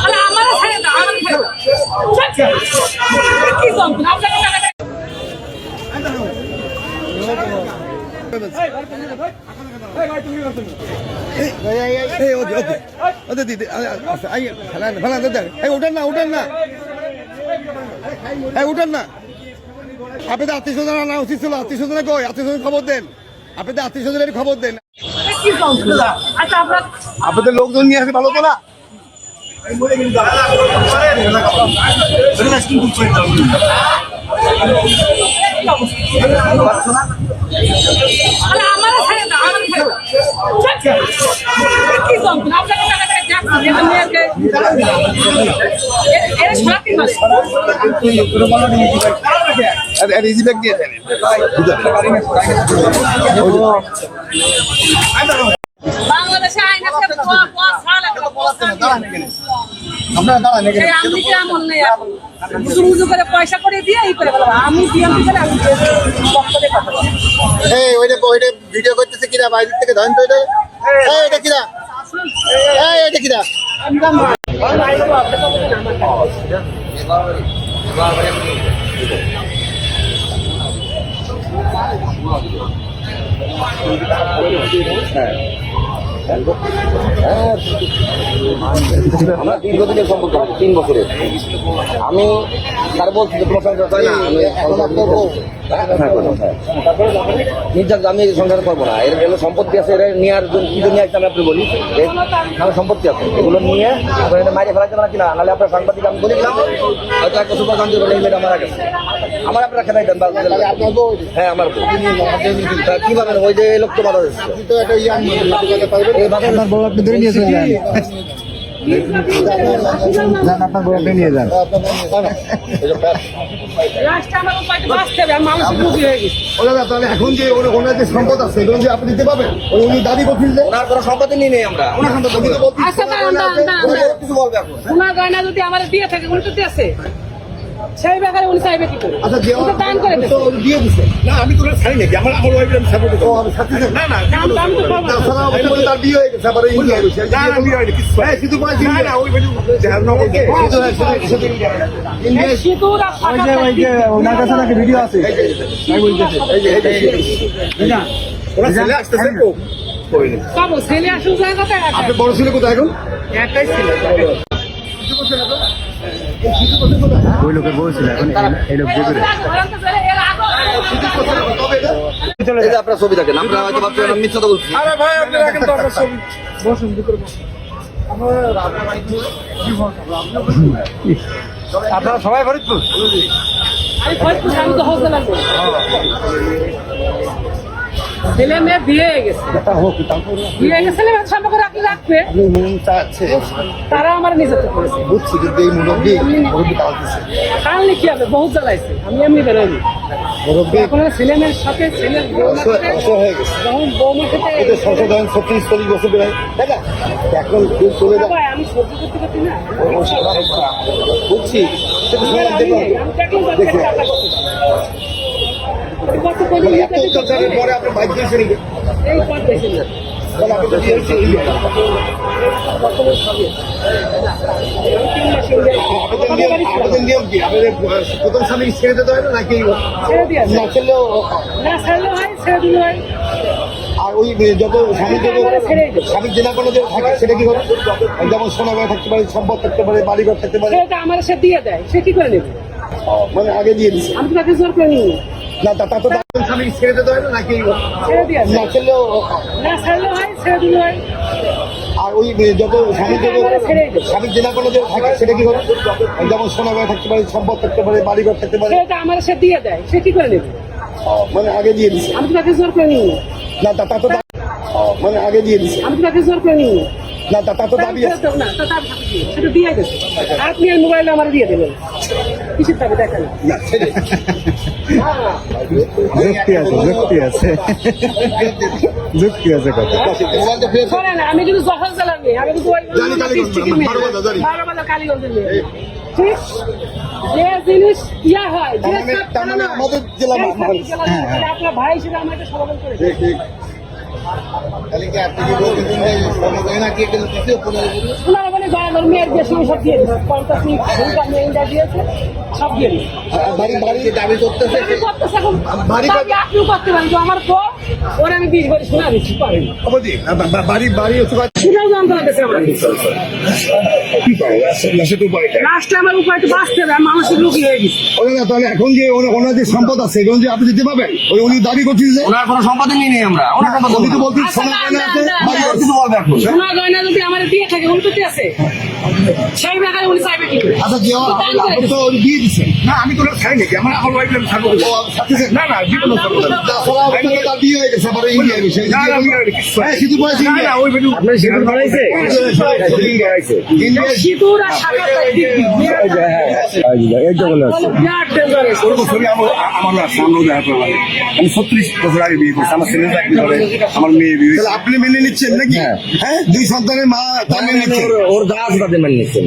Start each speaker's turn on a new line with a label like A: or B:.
A: আরে আমারে ছেড়ে দাও আমারে ছেড়ে দাও ছাড়। কি যন্ত্রণা আপনাকে টাকা দেয়।
B: এই ওকে ওকে ওকে দিদি আচ্ছা আই ফেলান ফেলান দেন এই উঠান না উঠান না এই উঠান না আপনাদের আত্মীয় স্বজন আনা উচিত ছিল, আত্মীয় স্বজনে কই আত্মীয় স্বজন খবর দেন আপনাদের আত্মীয় স্বজনের খবর দেন
A: আচ্ছা আপনার
B: আপনাদের লোকজন নিয়ে আসে ভালো তো না?
A: আমার আমারে আমি কি করে পয়সা করে দিয়ে এই করে আমি করে আমি
B: ওইটা ভিডিও করতেছে কিনা বাইরের থেকে ধরেন তো এটা। কিনা? এটা কিনা?
C: তিন বছরের আমি তার বলছি যে না আমি সংসার করব। আমি সংসার না এর এগুলো সম্পত্তি আছে এর নেওয়ার জন্য কি জন্য আসছে আমি আপনি বলি সম্পত্তি আছে এগুলো নিয়ে আপনার এটা মাইরে ফেলাতে পারা কিনা নাহলে আপনার সাংবাদিক আমি বলি হয়তো এক বছর মারা গেছে আমার আপনারা খেলাই দেন হ্যাঁ আমার কি ভাবেন ওই যে লোক তো
B: চলে যান। আপনার নিয়ে যান।
A: হয়ে
B: তাহলে এখন যে ওর- ওনার যে সম্পদ আছে এগুলো যে আপনি দিতে পারবেন? ও উনি দাবি করছেন যে?
C: ওনার কোনো সম্পত্তি নিয়ে নেই আমরা।
B: ওনার সম্পদ তো বলছেন-
A: আচ্ছা।
C: কিছু বলবে এখন?
A: ওনার গয়না যদি আমার দিয়ে থাকে উনি তো দিয়েছে। সেই ব্যাপারে উনি চাইবে কি করে?
B: আচ্ছা যে
A: উনি তো দান করে
B: তো দিয়ে দিছে।
D: না আমি তোর ছাড়ি নাকি আমার আমার ওয়াইফ আমি সাপোর্ট
B: ও আমি সাথে সাথে-
D: না না
A: দান দান তো করব না।
B: তাছাড়া ওটা তার বিয়ে হয়ে গেছে আবার হয়েছে।
D: না না বিয়ে হয়নি কিছু
B: হ্যাঁ,
D: না না ওই
B: হ্যাঁ। ওনার কাছে নাকি ভিডিও আছে?
D: ওরা ছেলে আসতেছে তো
A: পাবো, ছেলে আসুক জায়গাতে
B: আপনি বড় ছিল কোথায় এখন?
A: একটাই ছিল।
B: ওই লোকের বউ ছিল এখন এই লোক
A: ধরেন তো ছেলে, এর আগে-
C: এই যে আপনার ছবি দেখেন আমরা হয়তো ভাবছেন মিথ্যা তো বলছি।
D: আরে ভাই আপনি রাখেন তো আপনার ছবি। আপনারা সবাই ফরিদপুর?
A: আমি ফরিদপুর আমি তো হতে লাগবো ছেলে মেয়ে বিয়ে হয়ে গেছে বিয়ে হয়ে গেছে মেয়ে সম্পর্ক রাখলে রাখবে তারা আমার নির্যাতন করেছে
B: বুঝছি কিন্তু এই মুরব্বী মুরব্বী তালতেছে
A: কারণ কি হবে বহুত জ্বালাইছে আমি এমনি বেরোয়নি
B: মুরব্বী
A: এখন ছেলে মেয়ের সাথে ছেলের
B: হয়ে ধরেন ছত্রিশ চল্লিশ বছর বেড়ায় তাই না এখন চলে যায়
A: আমি সহ্য করতে পারছি না
B: বুঝছি সেটা
A: পারি।
B: মানে পরে আপনি বাইক দিয়েছেন এই
A: না
B: প্রথম স্বামী ছেড়ে দিতে হয় না নাকি। না ছেড়লেও
A: না ছাড়লে হয় ছেড়ে দিলে হয়।
B: আর ওই যত স্বামী যত স্বামীর জেনা কোনো যে থাকে সেটা কি হবে যেমন থাকতে পারে সম্পদ থাকতে পারে বাড়িঘর থাকতে পারে।
A: আমার সে দিয়ে দেয় সে কি করে নেবে?
B: মানে আগে দিয়ে দিচ্ছে
A: আমি তো তাকে জোর করে নিই
B: না তা তা স্বামী ছেড়ে দিতে হয় না নাকি। না ছেড়লেও
A: না ছাড়লে হয় ছেড়ে দিলে হয়।
B: আর ওই যত স্বামী যত স্বামীর জেনা কোনো যে থাকে সেটা কি হবে? যেমন সোনা থাকতে পারে সম্পদ থাকতে পারে বাড়িঘর থাকতে পারে।
A: সেটা আমার সে দিয়ে দেয় সে কি করে নেবে?
B: মানে আগে দিয়ে দিচ্ছে
A: আমি তো তাকে জোর করে নিই
B: না তা তা মানে আগে দিয়ে দিচ্ছে
A: আমি তো তাকে জোর করে নিই
B: না তা তা তো দাবি আছে।
A: না তো দাবি থাকে কি? সেটা দিয়ে গেছে। আপনি আর মোবাইলে আমার দিয়ে দেবেন। কিসের দাবি? দেখেন।
B: না সেটাই
E: যুক্তি আছে যুক্তি আছে। যুক্তি আছে কথা।
A: শোনেন আমি কিন্তু জহর জেলার মেয়ে আমি কালীগঞ্জের মেয়ে। ঠিক? যে জিনিস ইয়া হয় যে
B: মানে-
A: হয়। তাহলে আপনার ভাই হিসেবে আমাকে সমাধান করে
B: ঠিক ঠিক। তাহলে কি আপনি কি কে গেলে দিতে
A: বলে আমার মেয়ের বিয়ের সময় সব দিয়ে দিচ্ছে পঞ্চাশ মিনিট ঘণ্টা মেয়ে দিয়েছে সব দিয়ে দিচ্ছে।
B: বাড়ি বাড়ি দাবি করতেছে
A: করতেছে এখন
B: বাড়ি
A: আপনিও করতে পারেন আমার তো ওরা আমি বিশ বাড়ি শোনা দিচ্ছি পারেন
D: বাড়ি বাড়ি হচ্ছে
A: সেটাও যন্ত্রণা দিচ্ছে আমার লাস্টে উপায় বাঁচতে হবে আমি মানসিক হয়ে গেছি।
B: তাহলে এখন যে ওনার যে সম্পদ আছে এগুলো যে আপনি দিতে পারবেন? ওই উনি দাবি করছেন যে
C: ওনার কোনো সম্পাদন নেই আমরা। ওনার সম্পাদন
B: উনি তো বলছেন
A: আচ্ছা,
B: সোনা গয়না আছে বাড়ি আছে তো বলবে এখন।
A: সোনা গয়না যদি আমার দিয়ে থাকে উনি তো আছে। সেই ব্যাপারে উনি চাইবে কি
B: আচ্ছা যে
A: তো দান করে
B: আপনি তো উনি দিয়ে দিচ্ছেন
D: না আমি তো খাই নাকি আমার আমার ওয়াইফ থাকব না না জীবন থাকব না।
B: আসলে হয়ে ইন্ডিয়া গেছে
D: আমি
B: হ্যাঁ শুধু বয়স
D: না, না, ওই ভিডিও-
C: আপনার সেগুলো বানাইছে
B: ইন্ডিয়া
A: সিঁদুর আর সাদা তাই দিবি।
E: আছে
D: ওরকম ছবি আমার আমার আছে আমরাও দেখা করলাম আমি ছত্রিশ বছর আগে বিয়ে করছি। আমার ছেলে চাকরি করে। আমার মেয়ে বিয়ে
B: আপনি মেনে নিচ্ছেন নাকি? হ্যাঁ। দুই সন্তানের মা তা মেনে নিচ্ছেন
C: ওর- আছে তাদের মানে নিচ্ছেন